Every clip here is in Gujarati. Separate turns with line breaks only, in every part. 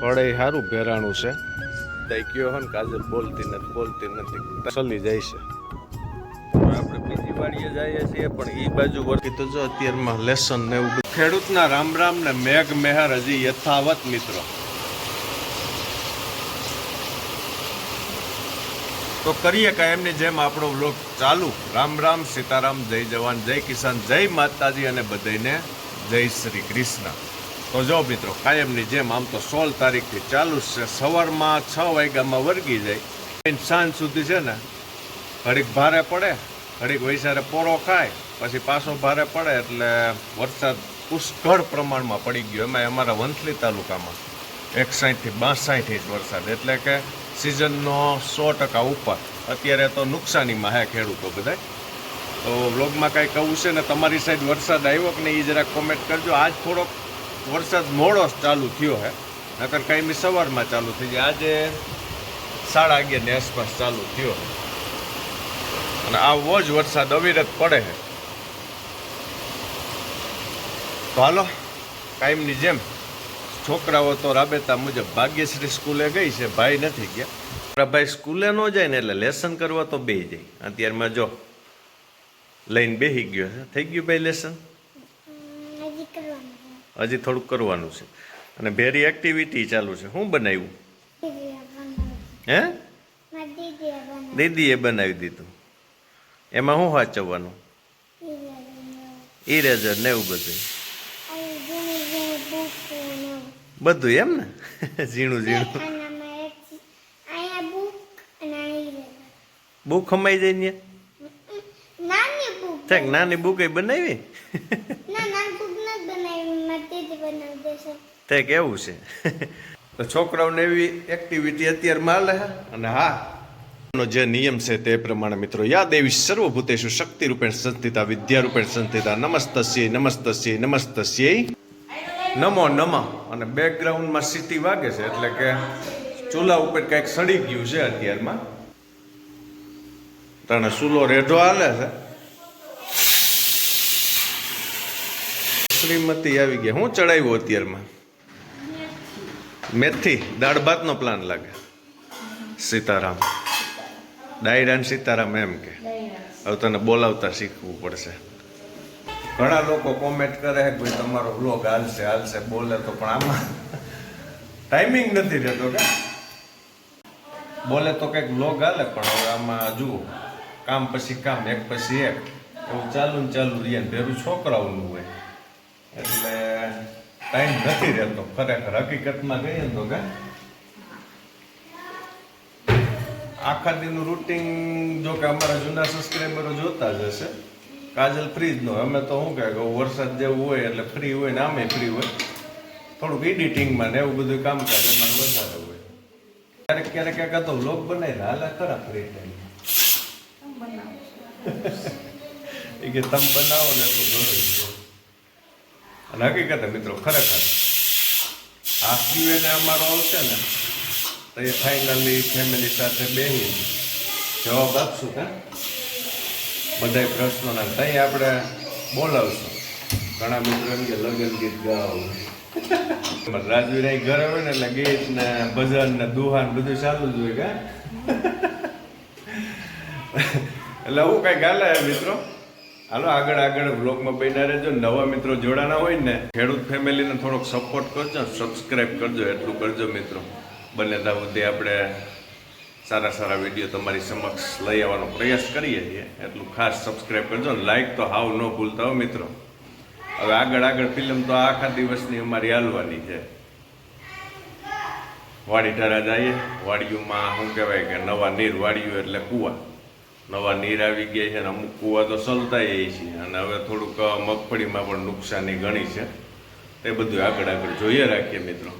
ખડે સારું ભેરાણું છે. દઈ ગયો હોય ને કાજલ, બોલતી નથી બોલતી નથી. ચલી જાય છે. આપણે બીજી વાડીએ જઈએ છીએ, પણ એ બાજુ વળતી તો જો અત્યારમાં લેસન ને એવું ખેડૂતના રામ રામ ને મેઘ મહેર હજી યથાવત મિત્રો. તો કરીએ કાયમની જેમ આપણો વ્લોગ ચાલુ. રામ રામ, સીતારામ, જય જવાન, જય કિસાન, જય માતાજી અને બધાને જય શ્રી કૃષ્ણ. તો જો મિત્રો, કાયમની જેમ આમ તો સોળ તારીખથી ચાલુ છે. સવારમાં છ વાગ્યામાં વર્ગી જાય. સાંજ સુધી છે ને, ઘડીક ભારે પડે, ઘડીક વૈસારે પોરો ખાય, પછી પાછો ભારે પડે એટલે વરસાદ પુષ્કળ પ્રમાણમાં પડી ગયો. એમાં અમારા વંથલી તાલુકામાં એકસાઠથી બાસાઠ ઇંચ વરસાદ. એટલે કે સિઝનનો સો ટકા ઉપર. અત્યારે તો નુકસાનીમાં હે ખેડૂતો બધા તો વ્લોગમાં કાંઈ કહું છે ને, તમારી સાઈડ વરસાદ આવ્યો કે નહીં એ જરાક કોમેન્ટ કરજો. આજ થોડોક વરસાદ મોડો ચાલુ થયો છે નકર કાંઈ સવારમાં ચાલુ થઈ જાય. આજે સાડા અગિયારની આસપાસ ચાલુ થયો હે. અને આવો જ વરસાદ અવિરત પડે છે તો હાલો, કાયમની જેમ છોકરાઓ તો રાબેતા મુજબ ભાગ્યશ્રી સ્કૂલે ગઈ છે, ભાઈ નથી ગયા. ભાઈ સ્કૂલે ન જાય ને એટલે લેસન કરવા તો બે જાય. અત્યારમાં જો લઈને બેસી ગયો છે થઈ ગયું ભાઈ લેસન?
હજી
થોડુંક કરવાનું છે. અને ભેરી એક્ટિવિટી ચાલુ છે. શું બનાવ્યું? હે?
દીદીએ
બનાવી દીધું. એમાં શું
વાંચવવાનું
ઇરેઝર ને એવું બધું. બધું એમ ને? ઝીણું ઝીણું.
બુક
ખમાઈ જાય ને?
નાની બુક
એ બનાવી? તે કેવું છે? તો છોકરાઓને એવી એક્ટિવિટી અત્યારે માલે અને હા જે નિયમ છે તે પ્રમાણે મિત્રો, યાદ એવી સર્વભૂતેશુ શક્તિ રૂપે સંસ્થિતા વિદ્યા રૂપે સંસ્થિતા, નમસ્તસ્ય નમસ્તસ્ય નમસ્તસ્ય. નમો નમ. અને બેકગ્રાઉન્ડમાં સીટી વાગે છે, એટલે કે ચૂલા ઉપર કંઈક સડી ગયું છે અત્યારમાં. તને ચૂલો રેઢો હાલે છે. શ્રીમતી આવી ગયા. હું ચડાવ્યું અત્યારમાં? મેથી દાળ ભાતનો પ્લાન લાગે. સીતારામ. ડાયરાન સીતારામ એમ કે. હવે તને બોલાવતા શીખવું પડશે. ઘણા લોકો કોમેન્ટ કરે કે ભાઈ તમારો વ્લોગ હાલશે હાલશે બોલે તો પણ આમાં ટાઈમિંગ નથી રહેતો કે. બોલે તો કંઈક વ્લોગ હાલે પણ હવે આમાં જુઓ કામ પછી કામ એક પછી એક. એવું ચાલુ ને ચાલુ રહીએ ભેરું છોકરાઓનું હોય. એટલે ટાઈમ નથી રહેતો. ખરેખર હકીકતમાં કહીએ તો કે આખા દિનનું રૂટિન જો કે અમારા જૂના સબસ્ક્રાઈબરો જોતા જ હશે. કાજલ ફ્રી જ નો અમે તો શું કહે વરસાદ જેવું હોય એટલે ફ્રી હોય ને આમે ફ્રી હોય. થોડુંક એડિટિંગમાં ને એવું બધું કામકાજ અમારે વધારે હોય. ક્યારેક ક્યારેક ક્યાંક તો લોક બનાવીને હાલા ખરા ફ્રી ટાઈમ એ કે તમે બનાવો ને તો ગણું અને હકીકત મિત્રો ખરેખર, આ ક્યુએને અમારો આવશે ને, તો એ ફાઇનલી ફેમિલી સાથે બેહી જવાબ આપશું કે બધા પ્રશ્નોના ત્યાં આપણે બોલાવશું. ઘણા મિત્રો એમ કે લગ્ન ગીત ગાવ રાજવીરાય ઘર આવે ને એટલે ગીત ને ભજન ને દુહાન બધું ચાલુ જ હોય કે એટલે હું કઈ ગાલે મિત્રો? હાલો, આગળ આગળ બ્લોગમાં બેઠા રહેજો. નવા મિત્રો જોડાના હોય ને, ખેડૂત ફેમિલીને થોડોક સપોર્ટ કરજો સબસ્ક્રાઈબ કરજો. એટલું કરજો મિત્રો. બંને ત્યાં સુધી આપણે સારા સારા વીડિયો તમારી સમક્ષ લઈ આવવાનો પ્રયાસ કરીએ છીએ. એટલું ખાસ સબસ્ક્રાઈબ કરજો લાઈક તો હાવ ન ભૂલતા હો મિત્રો. હવે આગળ આગળ ફિલ્મ તો આખા દિવસની અમારી હાલવાની છે. વાડી ઠરા જઈએ. વાડિયુંમાં શું કહેવાય કે નવા નીર વાડિયું એટલે કૂવા. નવા નીર આવી ગયા છે અને અમુક કૂવા તો સલતા એ છે. અને હવે થોડુંક મગફળીમાં પણ નુકસાની ઘણી છે. તે બધું આગળ આગળ જોઈએ રાખીએ મિત્રો.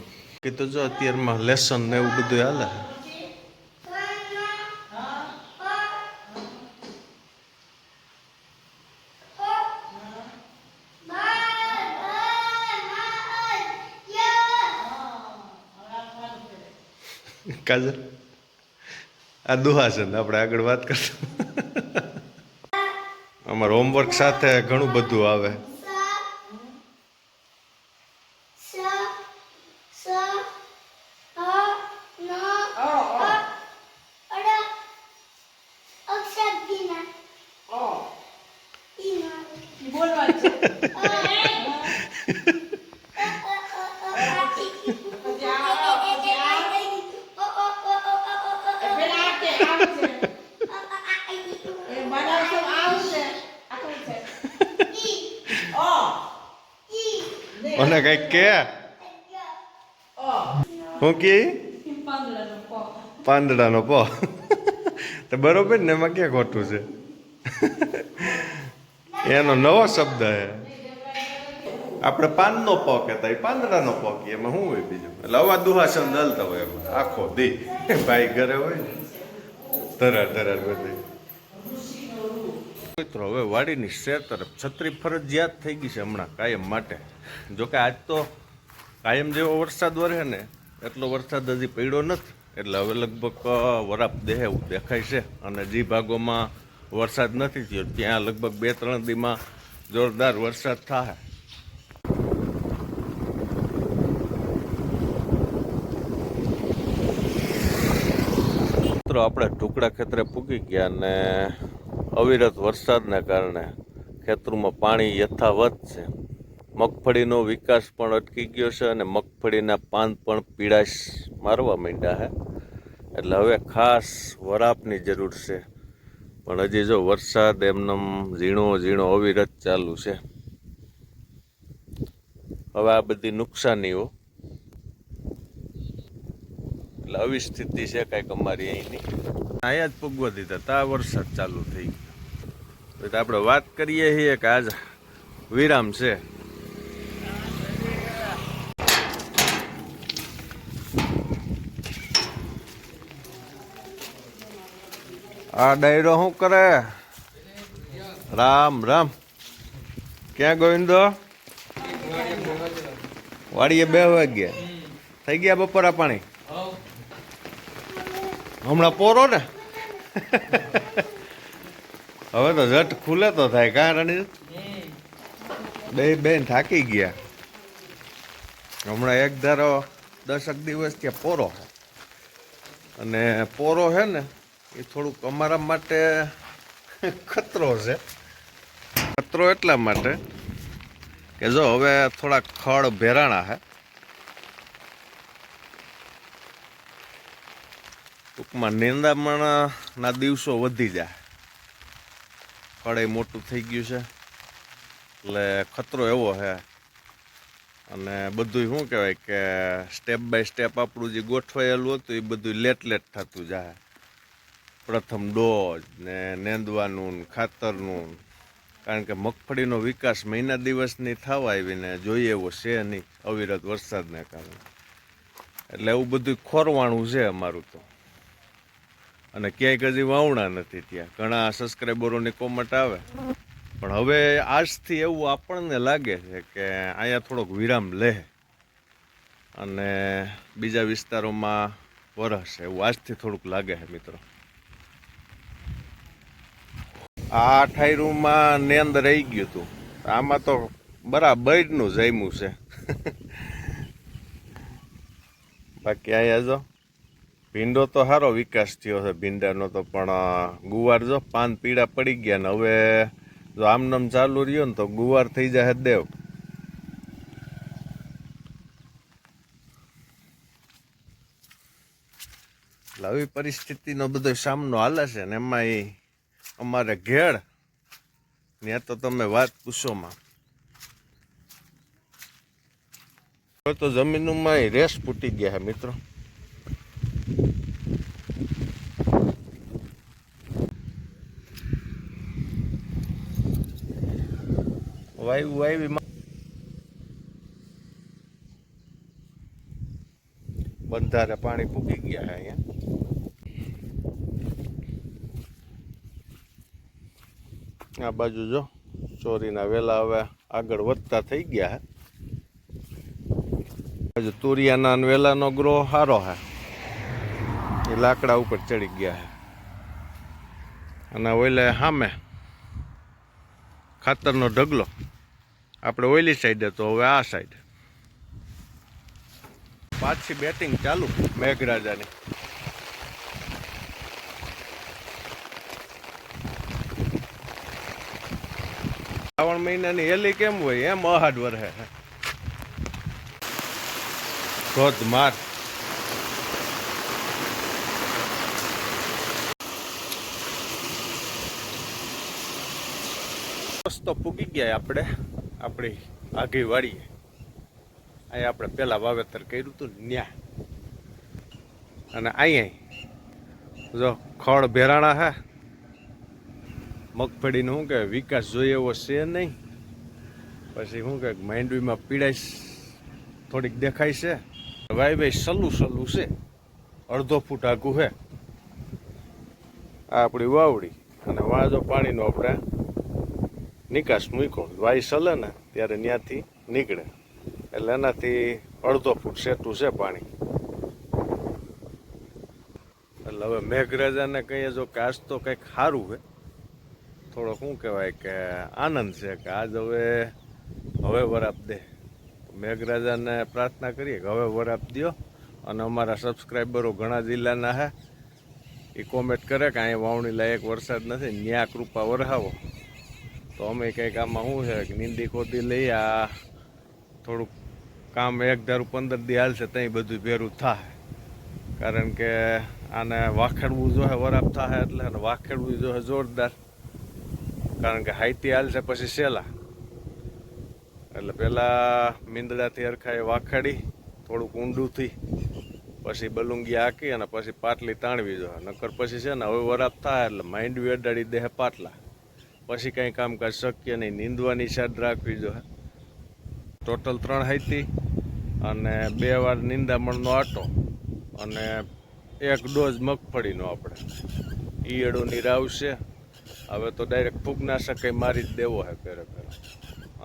કે તો જો અત્યારમાં લેસન ને એવું બધું હાલે? કાજર આ દુહાસન આપણે આગળ વાત કરશું. અમારું હોમવર્ક સાથે ઘણું બધું આવે. ને, કંઈક કે. હું કી? પાંદડાનો પો. તો બરોબર ને, એમાં ક્યાં ખોટું છે? એનો નવો શબ્દ હે આપણે પાનનો પ કહેતા એ પાંદડાનો પ કે એમાં શું હોય બીજું? એટલે અવા દુહા શબ્દ હલતા હોય એમાં. આખો દી. ભાઈ ઘરે હોય ને. ધરાર ધરાર બધે. મિત્રો, હવે વાડીની શેર તરફ છત્રી ફરજિયાત થઈ ગઈ છે હમણાં કાયમ માટે. જોકે આજ તો કાયમ જેવો વરસાદ વરે ને, એટલો વરસાદ હજી પડ્યો નથી. એટલે હવે લગભગ વરાપ દેહ એવું દેખાય છે અને જે ભાગોમાં વરસાદ નથી થયો, ત્યાં લગભગ બે ત્રણ દીમાં જોરદાર વરસાદ થાય મિત્રો, આપણે ટુકડા ખેતરે પૂકી ગયા ને અવિરત વરસાદના કારણે ખેતરોમાં પાણી યથાવત છે. મગફળીનો વિકાસ પણ અટકી ગયો છે અને મગફળીના પાન પણ પીડાશ મારવા માંડ્યા છે. એટલે હવે ખાસ વરાપની જરૂર છે. પણ હજી જો વરસાદ એમનેમ ઝીણો ઝીણો અવિરત ચાલુ છે. હવે આ બધી નુકસાનીઓ એટલે આવી સ્થિતિ છે કાંઈક અમારી અહીંની. અહીંયા જ પૂગવા દીધા તા વરસાદ ચાલુ થઈ ગયો. તો આપણે વાત કરીએ છીએ કે આજ વિરામ છે. આ ડાયરો શું કરે? રામ રામ. ક્યાં ગોવિંદો? વાડીએ બે વાગ્યા. થઈ ગયા બપોરા પાણી? હમણાં પોરો ને? હવે તો ઝટ ખુલે તો થાય, કા રણી બે બેન થાકી ગયા. હમણાં એક ધારો દસક દિવસ ત્યાં પોરો છે અને પોરો છે ને, એ થોડુંક અમારા માટે ખતરો છે. ખતરો એટલા માટે કે જો હવે થોડા ખડ ભેરાણા છે ટૂંકમાં નિંદામણના દિવસો વધી જાય. ફળે મોટું થઈ ગયું છે. એટલે ખતરો એવો છે. અને બધું શું કહેવાય કે સ્ટેપ બાય સ્ટેપ આપણું જે ગોઠવાયેલું હતું, એ બધું લેટ લેટ થતું જાય. પ્રથમ ડોઝ ને નેંદવાનું ને ખાતરનું. કારણ કે મગફળીનો વિકાસ મહિના દિવસની થવા આવીને જોઈએ એવો છે નહીં, અવિરત વરસાદને કારણે. એટલે એવું બધું ખોરવાણું છે અમારું તો. અને ક્યાંય હજી વાવણા નથી ત્યાં. ઘણા સબસ્ક્રાઈબરોની કોમેન્ટ આવે. પણ હવે આજથી એવું આપણને લાગે છે કે અહીંયા થોડોક વિરામ લે. અને બીજા વિસ્તારોમાં વરસ એવું આજથી થોડુંક લાગે છે મિત્રો. આ અઠાયરુમાં નેંદ રહી ગયું હતું આમાં તો બરાબરનું જમ્યું છે. બાકી અહીંયા જો. ભીંડો તો સારો વિકાસ થયો છે, ભીંડાનો તો પણ ગુવાર જો પાન પીળા પડી ગયા ને, હવે જો આમનામ ચાલુ રહ્યો ને તો ગુવાર થઈ જાય દેવ. એટલે આવી પરિસ્થિતિનો બધો સામનો હાલે છે ને એમાં એ અમારે ઘેડ ને તો તમે વાત પૂછોમાં તો જમીનમાં રેસ ફૂટી ગયા મિત્રો. વાયુ વાયુ બંધારે પાણી ફૂકી ગયા અહીંયા. આ બાજુ જો, ચોરીના વેલા હવે આગળ વધતા થઈ ગયા હજુ તુરિયાના વેલાનો ગ્રો સારો હે એ લાકડા ઉપર ચડી ગયા હે અને ઓલે સામે ખાતરનો ઢગલો. આપણે ઓઈલી સાઈડે તો હવે આ સાઈડ પાછી બેટિંગ ચાલુ. મેઘરાજાની. શ્રાવણ મહિનાની હેલી કેમ હોય એમ અહાડ વરહે ધોધમાર રસ્તો પૂગી ગયા આપણે. આપણી આઘી વાળીએ અહીં આપણે પહેલાં વાવેતર કર્યું હતું ન્યા. અને અહીંયા જો ખડ ભેરાણા હે, મગફળીનો શું કે વિકાસ જોઈએ એવો છે નહીં. પછી શું કે માંડવીમાં પીડાઈશ, થોડીક દેખાય છે. ભાઈ ભાઈ સલું સલું છે. અડધો ફૂટ આઘું છે આ આપણી વાવડી. અને વાજો પાણીનો આપણે નિકાસ મૂક્યો. વાય સલે ને ત્યારે ત્યાંથી નીકળે. એટલે એનાથી અડધો ફૂટ સેટું છે પાણી. એટલે હવે મેઘરાજાને કહીએ, જો કાશ તો કંઈક સારું છે. થોડો શું કહેવાય કે આનંદ છે કે આજ હવે હવે વરાપ દે. મેઘરાજાને પ્રાર્થના કરીએ કે હવે વરાપ દ્યો. અને અમારા સબસ્ક્રાઈબરો ઘણા જિલ્લાના હે એ કોમેન્ટ કરે કે અહીંયા વાવણી લાયક વરસાદ નથી. ન્યા કૃપા વરહાવો. તો અમે કંઈક આમાં શું છે કે નિંદી ખોદી લઈ આ, થોડુંક કામ એક ધારું પંદર દી હાલશે ત્યાં બધું ભેરું થાય. કારણ કે આને વાખેડવું જોઈએ વરાપ થાય એટલે અને વાખેડવું જોઈએ જોરદાર. કારણ કે હાઈતી હાલશે પછી સેલા. એટલે પહેલાં મીંદડાથી હરખાએ વાખડી થોડુંક ઊંડુંથી પછી બલુંગી હાકી અને પછી પાટલી તાણવી જોઈએ નકર પછી છે ને હવે વરાપ થાય એટલે માઇન્ડ વેડાડી દેહ પાટલા. પછી કંઈ કામકાજ શક્ય નહીં. નીંદવાની શાદ રાખવી જોઈએ ટોટલ ત્રણ હાઈતી અને બે વાર નિંદામણનો આટો અને એક ડોઝ મગફળીનો આપણે. ઈયળોની રાવ છે. હવે તો ડાયરેક્ટ ફૂગનાશક કંઈ મારી જ દેવો છે પહેરે પહેરે.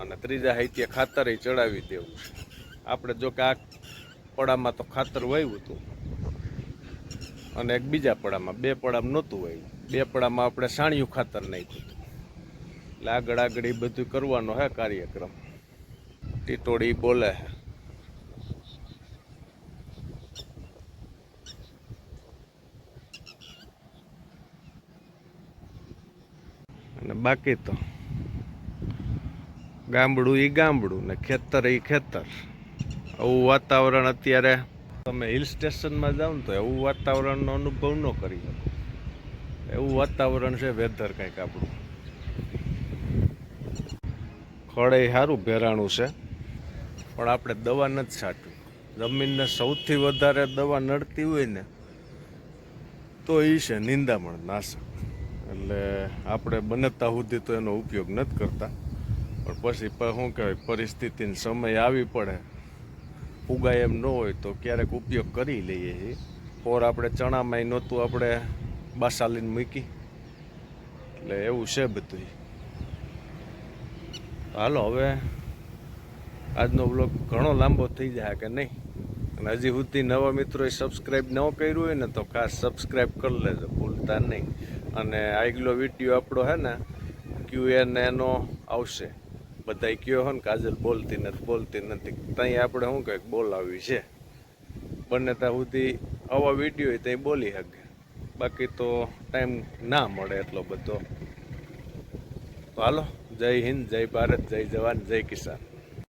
અને ત્રીજા હાઈતીએ ખાતરે ચડાવી દેવું છે. આપણે જો કે આ પડામાં તો ખાતર વાવ્યું હતું. અને એક બીજા પડામાં, બે પડામાં નહોતું વાવ્યું બે પડામાં આપણે સાણિયું ખાતર નાખ્યું હતું. એટલે આગળ આગળ બધું કરવાનો હે કાર્યક્રમ. ટીટોડી બોલે છે અને બાકી તો ગામડું એ ગામડું ને ખેતર એ ખેતર. આવું વાતાવરણ અત્યારે તમે હિલ સ્ટેશનમાં જાઓ ને તો એવું વાતાવરણનો અનુભવ ન કરી શકો. એવું વાતાવરણ છે વેધર કંઈક આપણું. ખડે સારું ભેરાણું છે. પણ આપણે દવા નથી છાંટવી જમીનને સૌથી વધારે દવા નડતી હોય ને, તો એ છે નિંદામણ નાશક. એટલે આપણે બનતા સુધી તો એનો ઉપયોગ નથી કરતા. પણ પછી શું કહેવાય, પરિસ્થિતિને સમય આવી પડે. ઉગાય એમ ન હોય તો ક્યારેક ઉપયોગ કરી લઈએ છીએ. પોર આપણે ચણામાંય નહોતું આપણે બાસાલીને મૂકી. એટલે એવું છે બધું હાલો, હવે આજનો બ્લોગ ઘણો લાંબો થઈ જાય કે નહીં? અને હજી સુધી નવા મિત્રોએ સબસ્ક્રાઈબ ન કર્યું હોય ને તો ખાસ સબસ્ક્રાઈબ કરી લેજો, ભૂલતા નહીં. અને આગલો વીડિયો આપણો હે ને ક્યુ એન એનો આવશે. બધાય કયો હે ને કાજલ બોલતી નથી બોલતી નથી. ત્યાં આપણે શું કંઈક બોલાવી છે? બંને ત્યાં સુધી આવા વીડિયો હોય ત્યાં બોલી શકે બાકી તો ટાઈમ ના મળે એટલો બધો. તો હાલો. જય હિન્દ જય ભારત જય જવાન જય કિસાન.